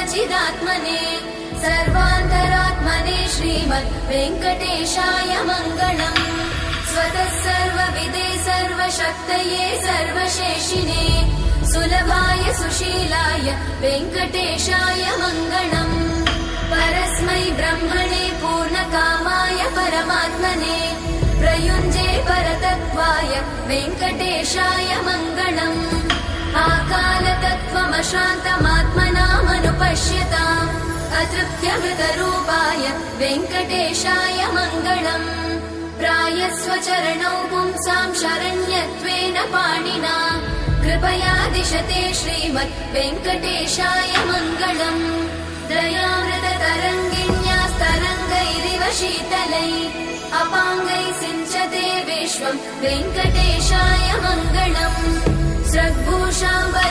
सत्यानन्दचिदात्मने सर्वान्तरात्मने श्रीमद् वेङ्कटेशाय मङ्गलम्। स्वतः सर्वविदे सर्वशक्तये सर्वशेषिने सुलभाय सुशीलाय वेङ्कटेशाय मङ्गलम्। परस्मै ब्रह्मणे पूर्णकामाय परमात्मने प्रयुञ्जे परतत्त्वाय वेङ्कटेशाय मङ्गलम् अतृप्त्यमृतरूपाय वेङ्कटेशाय मङ्गलम् प्रायस्वचरणौ पुंसाम् शरण्यत्वेन पाणिना। कृपया दिशते श्रीमद् वेङ्कटेशाय मङ्गलम्। दयामृततरङ्गिण्यास्तरङ्गैरिव शीतलै। अपाङ्गै सिञ्चते विश्वम् वेङ्कटेशाय मङ्गलम्। स्रग्भूषाम्बर